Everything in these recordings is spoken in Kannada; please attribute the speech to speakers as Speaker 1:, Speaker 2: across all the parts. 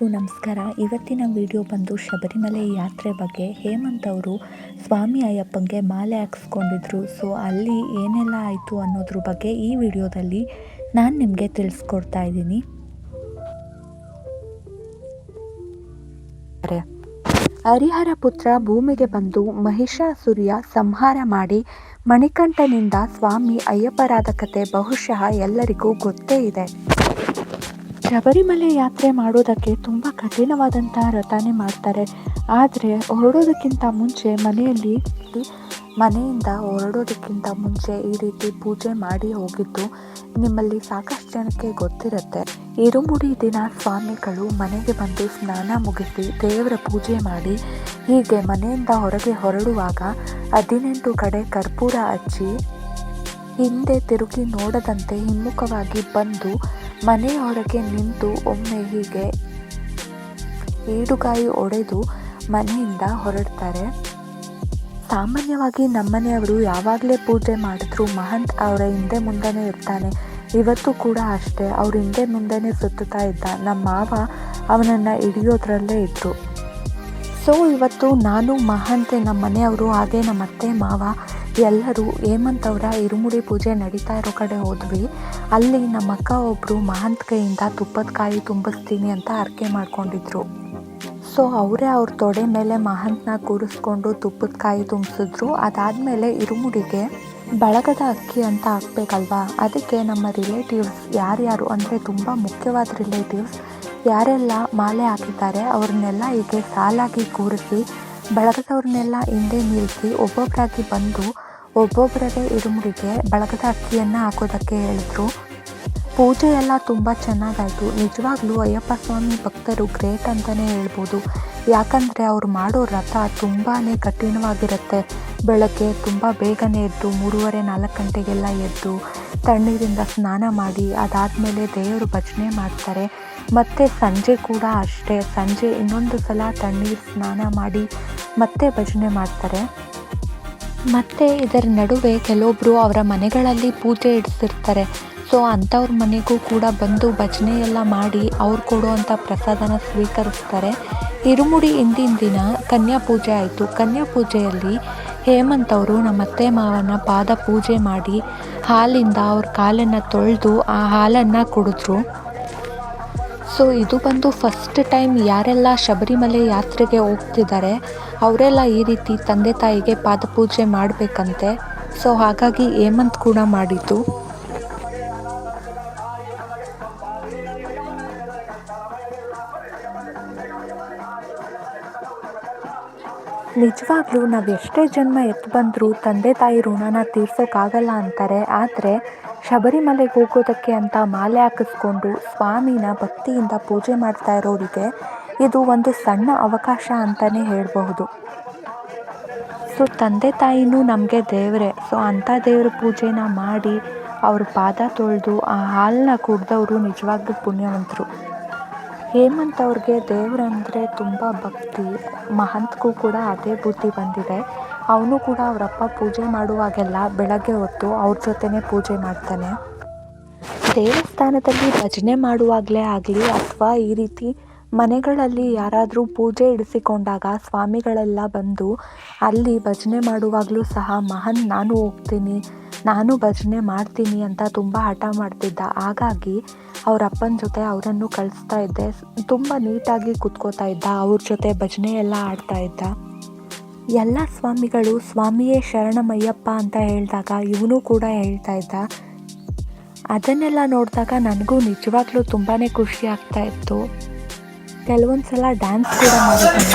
Speaker 1: ಎಲ್ಲರಿಗೂ ನಮಸ್ಕಾರ. ಇವತ್ತಿನ ವಿಡಿಯೋ ಬಂದು ಶಬರಿಮಲೆ ಯಾತ್ರೆ ಬಗ್ಗೆ. ಹೇಮಂತ್ ಅವರು ಸ್ವಾಮಿ ಅಯ್ಯಪ್ಪಂಗೆ ಮಾಲೆ ಹಾಕ್ಸ್ಕೊಂಡಿದ್ರು. ಸೊ, ಅಲ್ಲಿ ಏನೆಲ್ಲ ಆಯಿತು ಅನ್ನೋದ್ರ ಬಗ್ಗೆ ಈ ವಿಡಿಯೋದಲ್ಲಿ ನಾನು ನಿಮಗೆ ತಿಳಿಸ್ಕೊಡ್ತಾ ಇದ್ದೀನಿ. ಹರಿಹರ ಪುತ್ರ ಭೂಮಿಗೆ ಬಂದು ಮಹಿಷಾಸುರಿಯ ಸಂಹಾರ ಮಾಡಿ ಮಣಿಕಂಠನಿಂದ ಸ್ವಾಮಿ ಅಯ್ಯಪ್ಪರಾದ ಕತೆ ಬಹುಶಃ ಎಲ್ಲರಿಗೂ ಗೊತ್ತೇ ಇದೆ. ಶಬರಿಮಲೆ ಯಾತ್ರೆ ಮಾಡೋದಕ್ಕೆ ತುಂಬ ಕಠಿಣವಾದಂತಹ ವ್ರತನೇ ಮಾಡ್ತಾರೆ. ಆದರೆ ಹೊರಡೋದಕ್ಕಿಂತ ಮುಂಚೆ ಮನೆಯಲ್ಲಿ ಮನೆಯಿಂದ ಹೊರಡೋದಕ್ಕಿಂತ ಮುಂಚೆ ಈ ರೀತಿ ಪೂಜೆ ಮಾಡಿ ಹೋಗಿದ್ದು ನಿಮ್ಮಲ್ಲಿ ಸಾಕಷ್ಟು ಜನಕ್ಕೆ ಗೊತ್ತಿರುತ್ತೆ. ಇರುಮುಡಿ ದಿನ ಸ್ವಾಮಿಗಳು ಮನೆಗೆ ಬಂದು ಸ್ನಾನ ಮುಗಿಸಿ ದೇವರ ಪೂಜೆ ಮಾಡಿ ಹೀಗೆ ಮನೆಯಿಂದ ಹೊರಗೆ ಹೊರಡುವಾಗ ಹದಿನೆಂಟು ಕಡೆ ಕರ್ಪೂರ ಹಚ್ಚಿ ಹಿಂದೆ ತಿರುಗಿ ನೋಡದಂತೆ ಹಿಮ್ಮುಖವಾಗಿ ಬಂದು ಮನೆಯ ಹೊರಗೆ ನಿಂತು ಒಮ್ಮೆ ಹೀಗೆ ಏಡುಗಾಯಿ ಒಡೆದು ಮನೆಯಿಂದ ಹೊರಡ್ತಾರೆ. ಸಾಮಾನ್ಯವಾಗಿ ನಮ್ಮನೆಯವರು ಯಾವಾಗಲೇ ಪೂಜೆ ಮಾಡಿದ್ರು ಮಹಂತ್ ಅವರ ಹಿಂದೆ ಮುಂದೆನೇ ಇರ್ತಾನೆ. ಇವತ್ತು ಕೂಡ ಅಷ್ಟೇ, ಅವ್ರ ಹಿಂದೆ ಮುಂದೆನೇ ಸುತ್ತುತ್ತಾ ಇದ್ದ. ನಮ್ಮ ಮಾವ ಅವನನ್ನು ಹಿಡಿಯೋದ್ರಲ್ಲೇ ಇದ್ದರು ಸೊ ಇವತ್ತು ನಾನು ಮಹಂತೆ ನಮ್ಮ ಮನೆಯವರು ಹಾಗೆ ನಮ್ಮ ಅತ್ತೆ, ಮಾವ ಎಲ್ಲರೂ ಹೇಮಂತ್ ಅವರ ಇರುಮುಡಿ ಪೂಜೆ ನಡೀತಾ ಇರೋ ಕಡೆ ಹೋದ್ವಿ. ಅಲ್ಲಿ ನಮ್ಮ ಅಕ್ಕ ಒಬ್ಬರು ಮಹಂತ್ ಕೈಯಿಂದ ತುಪ್ಪದ ಕಾಯಿ ತುಂಬಿಸ್ತೀನಿ ಅಂತ ಅರ್ಕೆ ಮಾಡ್ಕೊಂಡಿದ್ರು. ಸೊ ಅವರೇ ಅವ್ರ ತೊಡೆ ಮೇಲೆ ಮಹಂತನ ಕೂರಿಸ್ಕೊಂಡು ತುಪ್ಪದ ಕಾಯಿ ತುಂಬಿಸಿದ್ರು. ಅದಾದಮೇಲೆ ಇರುಮುಡಿಗೆ ಬಳಗದ ಅಕ್ಕಿ ಅಂತ ಹಾಕ್ಬೇಕಲ್ವಾ? ಅದಕ್ಕೆ ನಮ್ಮ ರಿಲೇಟಿವ್ಸ್ ಯಾರ್ಯಾರು ಅಂದರೆ ತುಂಬ ಮುಖ್ಯವಾದ ರಿಲೇಟಿವ್ಸ್ ಯಾರೆಲ್ಲ ಮಾಲೆ ಹಾಕಿದ್ದಾರೆ, ಅವ್ರನ್ನೆಲ್ಲ ಹೀಗೆ ಸಾಲಾಗಿ ಕೂರಿಸಿ ಬಳಗದವ್ರನ್ನೆಲ್ಲ ಹಿಂದೆ ನಿಲ್ಲಿಸಿ ಒಬ್ಬೊಬ್ಬರಾಗಿ ಬಂದು ಒಬ್ಬೊಬ್ಬರದೇ ಇರುಮುಡಿಗೆ ಬಳಗದ ಅಕ್ಕಿಯನ್ನು ಹಾಕೋದಕ್ಕೆ ಹೇಳಿದ್ರು. ಪೂಜೆ ಎಲ್ಲ ತುಂಬ ಚೆನ್ನಾಗಾಯಿತು. ನಿಜವಾಗ್ಲೂ ಅಯ್ಯಪ್ಪ ಸ್ವಾಮಿ ಭಕ್ತರು ಗ್ರೇಟ್ ಅಂತಲೇ ಹೇಳ್ಬೋದು. ಯಾಕಂದರೆ ಅವ್ರು ಮಾಡೋ ರಥ ತುಂಬಾ ಕಠಿಣವಾಗಿರುತ್ತೆ. ಬೆಳಗ್ಗೆ ತುಂಬ ಬೇಗನೆ ಎದ್ದು ಮೂರುವರೆ ನಾಲ್ಕು ಗಂಟೆಗೆಲ್ಲ ಎದ್ದು ತಣ್ಣೀರಿಂದ ಸ್ನಾನ ಮಾಡಿ ಅದಾದಮೇಲೆ ದೇವರು ಭಜನೆ ಮಾಡ್ತಾರೆ. ಮತ್ತು ಸಂಜೆ ಕೂಡ ಅಷ್ಟೇ. ಸಂಜೆ ಇನ್ನೊಂದು ಸಲ ತಣ್ಣೀರು ಸ್ನಾನ ಮಾಡಿ ಮತ್ತೆ ಭಜನೆ ಮಾಡ್ತಾರೆ. ಮತ್ತು ಇದರ ನಡುವೆ ಕೆಲವೊಬ್ಬರು ಅವರ ಮನೆಗಳಲ್ಲಿ ಪೂಜೆ ಇಡಿಸಿರ್ತಾರೆ ಸೊ ಅಂಥವ್ರ ಮನೆಗೂ ಕೂಡ ಬಂದು ಭಜನೆ ಎಲ್ಲ ಮಾಡಿ ಅವ್ರು ಕೊಡುವಂಥ ಪ್ರಸಾದನ ಸ್ವೀಕರಿಸ್ತಾರೆ. ಇರುಮುಡಿ ಹಿಂದಿನ ದಿನ ಕನ್ಯಾ ಪೂಜೆ ಆಯಿತು. ಕನ್ಯಾ ಪೂಜೆಯಲ್ಲಿ ಹೇಮಂತ್ ಅವರು ನಮ್ಮ ಅತ್ತೆ ಮಾವನ ಪಾದ ಪೂಜೆ ಮಾಡಿ ಹಾಲಿಂದ ಅವ್ರ ಕಾಲನ್ನು ತೊಳೆದು ಆ ಹಾಲನ್ನು ಕುಡಿದ್ರು. ಸೊ ಇದು ಬಂದು ಫಸ್ಟ್ ಟೈಮ್ ಯಾರೆಲ್ಲ ಶಬರಿಮಲೆ ಯಾತ್ರೆಗೆ ಹೋಗ್ತಿದ್ದಾರೆ, ಅವರೆಲ್ಲ ಈ ರೀತಿ ತಂದೆ ತಾಯಿಗೆ ಪಾದಪೂಜೆ ಮಾಡಬೇಕಂತೆ. ಸೊ ಹಾಗಾಗಿ ಹೇಮಂತ್ ಕೂಡ ಮಾಡಿದ್ದು. ನಿಜವಾಗ್ಲೂ ನಾವು ಎಷ್ಟೇ ಜನ್ಮ ಎತ್ತು ಬಂದರೂ ತಂದೆ ತಾಯಿ ಋಣನ ತೀರ್ಸೋಕ್ಕಾಗಲ್ಲ ಅಂತಾರೆ, ಆದರೆ ಶಬರಿಮಲೆಗೆ ಹೋಗೋದಕ್ಕೆ ಅಂತ ಮಾಲೆ ಹಾಕಿಸ್ಕೊಂಡು ಸ್ವಾಮಿನ ಭಕ್ತಿಯಿಂದ ಪೂಜೆ ಮಾಡ್ತಾ ಇರೋರಿಗೆ ಇದು ಒಂದು ಸಣ್ಣ ಅವಕಾಶ ಅಂತಲೇ ಹೇಳಬಹುದು. ಸೊ, ತಂದೆ ತಾಯಿನೂ ನಮಗೆ ದೇವರೇ. ಸೊ, ಅಂಥ ದೇವ್ರ ಪೂಜೆನ ಮಾಡಿ ಅವ್ರ ಪಾದ ತೊಳೆದು ಆ ಹಾಲನ್ನ ಕುಡ್ದವರು ನಿಜವಾಗ್ಲೂ ಪುಣ್ಯವಂತರು. ಹೇಮಂತ್ ಅವ್ರಿಗೆ ದೇವರಂದರೆ ತುಂಬ ಭಕ್ತಿ. ಮಹಂತ್ಗೂ ಕೂಡ ಅದೇ ಬುದ್ಧಿ ಬಂದಿದೆ. ಅವನು ಕೂಡ ಅವರಪ್ಪ ಪೂಜೆ ಮಾಡುವಾಗೆಲ್ಲ ಬೆಳಗ್ಗೆ ಹೊತ್ತು ಅವ್ರ ಜೊತೆನೇ ಪೂಜೆ ಮಾಡ್ತಾನೆ. ದೇವಸ್ಥಾನದಲ್ಲಿ ಭಜನೆ ಮಾಡುವಾಗಲೇ ಆಗಲಿ ಅಥವಾ ಈ ರೀತಿ ಮನೆಗಳಲ್ಲಿ ಯಾರಾದರೂ ಪೂಜೆ ಇಡಿಸಿಕೊಂಡಾಗ ಸ್ವಾಮಿಗಳೆಲ್ಲ ಬಂದು ಅಲ್ಲಿ ಭಜನೆ ಮಾಡುವಾಗಲೂ ಸಹ, ಮಹನ್, ನಾನು ಹೋಗ್ತೀನಿ, ನಾನು ಭಜನೆ ಮಾಡ್ತೀನಿ ಅಂತ ತುಂಬ ಹಠ ಮಾಡ್ತಿದ್ದ. ಹಾಗಾಗಿ ಅವ್ರ ಅಪ್ಪನ ಜೊತೆ ಅವರನ್ನು ಕಳಿಸ್ತಾ ಇದ್ದೆ. ತುಂಬ ನೀಟಾಗಿ ಕುತ್ಕೋತಾ ಇದ್ದ, ಅವ್ರ ಜೊತೆ ಭಜನೆ ಎಲ್ಲ ಆಡ್ತಾ ಇದ್ದ. ಎಲ್ಲ ಸ್ವಾಮಿಗಳು ಸ್ವಾಮಿಯೇ ಶರಣಮಯ್ಯಪ್ಪ ಅಂತ ಹೇಳಿದಾಗ ಇವನು ಕೂಡ ಹೇಳ್ತಾ ಇದ್ದ. ಅದನ್ನೆಲ್ಲ ನೋಡಿದಾಗ ನನಗೂ ನಿಜವಾಗ್ಲೂ ತುಂಬಾ ಖುಷಿ ಆಗ್ತಾ ಇತ್ತು. ಕೆಲವೊಂದು ಸಲ ಡ್ಯಾನ್ಸ್ ಕೂಡ ಮಾಡಿದ್ದೀನಿ.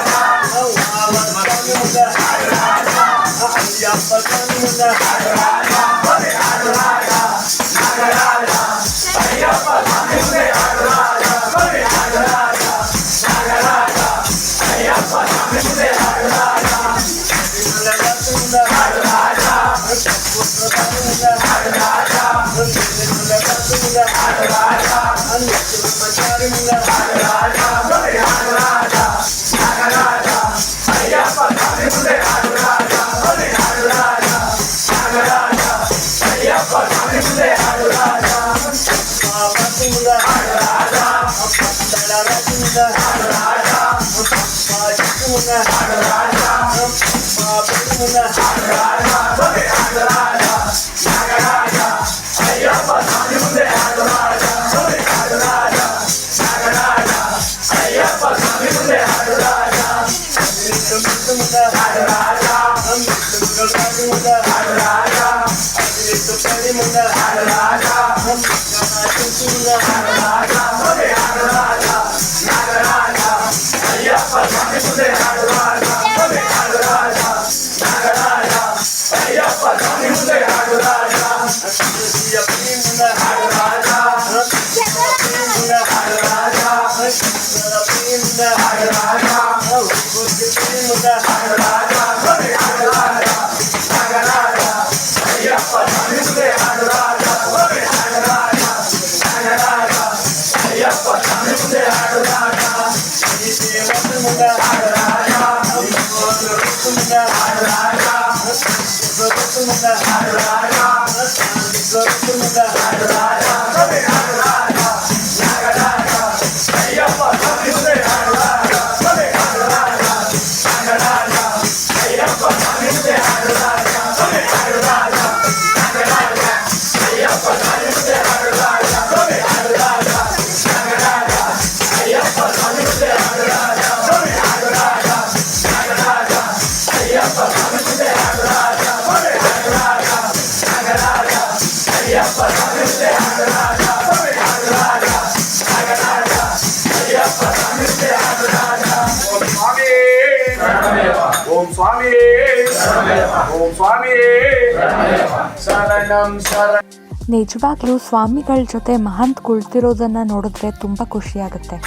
Speaker 2: حرام ಅಯ್ಯಪ್ಪ ಸ್ವಾಮಿ ಮುಂದೆ ಓಂ
Speaker 1: ನಿಜವಾಗ್ಲೂ ಸ್ವಾಮಿಗಳ ಜೊತೆ ಮಹಂತ್ ಕುಳ್ತಿರೋದನ್ನ ನೋಡಿದ್ರೆ ಖುಷಿ ಖುಷಿಯಾಗುತ್ತೆ.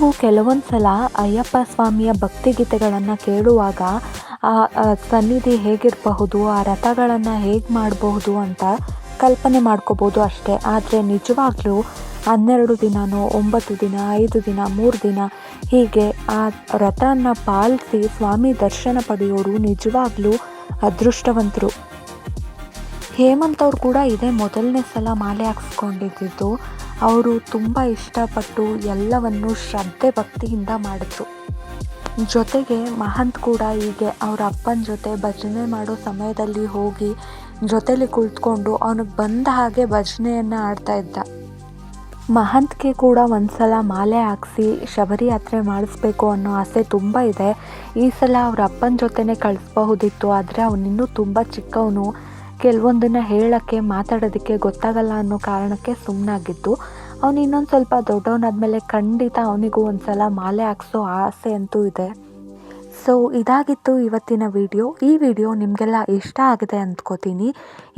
Speaker 1: ನಾವು ಕೆಲವೊಂದು ಸಲ ಅಯ್ಯಪ್ಪ ಸ್ವಾಮಿಯ ಭಕ್ತಿಗೀತೆಗಳನ್ನು ಕೇಳುವಾಗ ಆ ಆ ಸನ್ನಿಧಿ ಹೇಗಿರಬಹುದು, ಆ ರಥಗಳನ್ನು ಹೇಗೆ ಮಾಡಬಹುದು ಅಂತ ಕಲ್ಪನೆ ಮಾಡ್ಕೋಬೋದು ಅಷ್ಟೇ. ಆದರೆ ನಿಜವಾಗ್ಲೂ ಹನ್ನೆರಡು ದಿನನೋ, ಒಂಬತ್ತು ದಿನ, ಐದು ದಿನ, ಮೂರು ದಿನ ಹೀಗೆ ಆ ರಥನ ಪಾಲಿಸಿ ಸ್ವಾಮಿ ದರ್ಶನ ಪಡೆಯೋರು ನಿಜವಾಗ್ಲೂ ಅದೃಷ್ಟವಂತರು. ಹೇಮಂತ್ ಅವ್ರು ಕೂಡ ಇದೇ ಮೊದಲನೇ ಸಲ ಮಾಲೆ ಹಾಕ್ಸ್ಕೊಂಡಿದ್ದು. ಅವರು ತುಂಬ ಇಷ್ಟಪಟ್ಟು ಎಲ್ಲವನ್ನು ಶ್ರದ್ಧೆ ಭಕ್ತಿಯಿಂದ ಮಾಡಿದ್ರು. ಜೊತೆಗೆ ಮಹಂತ್ ಕೂಡ ಹೀಗೆ ಅವರ ಅಪ್ಪನ ಜೊತೆ ಭಜನೆ ಮಾಡೋ ಸಮಯದಲ್ಲಿ ಹೋಗಿ ಜೊತೆಲಿ ಕುಳಿತುಕೊಂಡು ಅವನಿಗೆ ಬಂದ ಹಾಗೆ ಭಜನೆಯನ್ನು ಆಡ್ತಾ ಇದ್ದ. ಮಹಂತ್ಗೆ ಕೂಡ ಒಂದ್ಸಲ ಮಾಲೆ ಹಾಕಿಸಿ ಶಬರಿ ಯಾತ್ರೆ ಮಾಡಿಸ್ಬೇಕು ಅನ್ನೋ ಆಸೆ ತುಂಬ ಇದೆ. ಈ ಸಲ ಅವರ ಅಪ್ಪನ ಜೊತೆನೇ ಕಳಿಸ್ಬಹುದಿತ್ತು, ಆದರೆ ಅವನಿನ್ನೂ ತುಂಬ ಚಿಕ್ಕವನು. ಕೆಲವೊಂದನ್ನು ಹೇಳೋಕ್ಕೆ, ಮಾತಾಡೋದಕ್ಕೆ ಗೊತ್ತಾಗಲ್ಲ ಅನ್ನೋ ಕಾರಣಕ್ಕೆ ಸುಮ್ಮನಾಗಿದ್ದು ಅವನು ಇನ್ನೊಂದು ಸ್ವಲ್ಪ ದೊಡ್ಡವನಾದ್ಮೇಲೆ ಖಂಡಿತ ಅವನಿಗೂ ಒಂದು ಸಲ ಮಾಲೆ ಹಾಕ್ಸೋ ಆಸೆ ಅಂತೂ ಇದೆ. ಸೊ ಇದಾಗಿತ್ತು ಇವತ್ತಿನ ವಿಡಿಯೋ. ಈ ವಿಡಿಯೋ ನಿಮಗೆಲ್ಲ ಇಷ್ಟ ಆಗಿದೆ ಅಂದ್ಕೋತೀನಿ.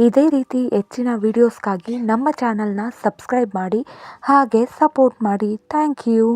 Speaker 1: ಇದೇ ರೀತಿ ಹೆಚ್ಚಿನ ವೀಡಿಯೋಸ್ಗಾಗಿ ನಮ್ಮ ಚಾನಲ್ನ ಸಬ್ಸ್ಕ್ರೈಬ್ ಮಾಡಿ, ಹಾಗೆ ಸಪೋರ್ಟ್ ಮಾಡಿ. Thank you